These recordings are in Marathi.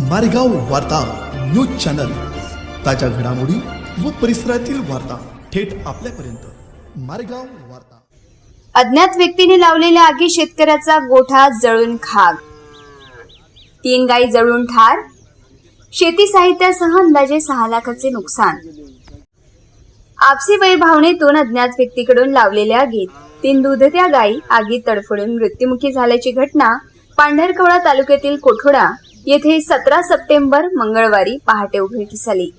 मारेगाव वार्ता न्यूज चॅनल. ताज्या घडामोडी व परिसरातील वार्ता थेट आपल्यापर्यंत. मारेगाव वार्ता. अज्ञात व्यक्तीने लावलेल्या आगी शेतकऱ्याचा गोठा जळून खाग तीन गायी जळून ठार. शेती साहित्यासह अंदाजे सहा लाखाचे नुकसान. आपसी वैभावनेतून अज्ञात व्यक्तीकडून लावलेल्या आगीत तीन दुधत्या गायी आगीत तडफडून मृत्युमुखी झाल्याची घटना पांढरकवडा तालुक्यातील कोठोडा येथे सतरा सप्टेंबर मंगळवारी पहाटे उघडकीस आली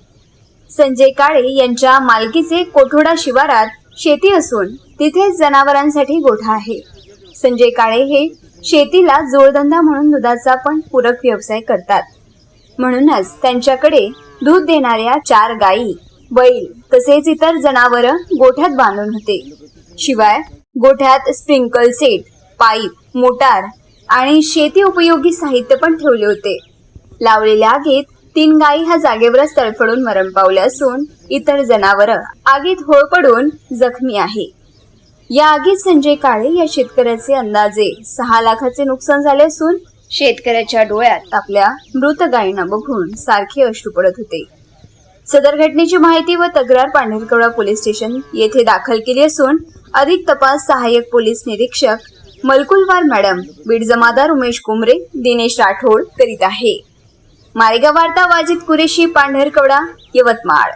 संजय काळे यांच्या मालकीचे कोठोडा शिवारात शेती असून तिथे जनावरांसाठी गोठा आहे. संजय काळे हे शेतीला जोडधंदा म्हणून दुधाचा पण पूरक व्यवसाय करतात. म्हणूनच त्यांच्याकडे दूध देणाऱ्या चार गायी बैल तसेच इतर जनावर गोठ्यात बांधून होते. शिवाय गोठ्यात स्प्रिंकल सेट पाईप मोटार आणि शेती उपयोगी साहित्य पण ठेवले होते. लावलेल्या आगीत तीन गायी ह्या जागेवरच तडफडून मरण पावल्या असून इतर जनावर आगीत होळ पडून जखमी आहे. या आगीत संजय काळे या शेतकऱ्याचे अंदाजे सहा लाखाचे नुकसान झाले असून शेतकऱ्याच्या डोळ्यात आपल्या मृत गायींना बघून सारखे अश्रू पडत होते. सदर घटनेची माहिती व तक्रार पांढरकवडा पोलीस स्टेशन येथे दाखल केली असून अधिक तपास सहाय्यक पोलीस निरीक्षक मलकुलवार मॅडम बीड जमादार उमेश कुमरे दिनेश राठोड करीत आहे. मारेगाव वार्ता वाजित कुरेशी पांढरकवडा यवतमाळ.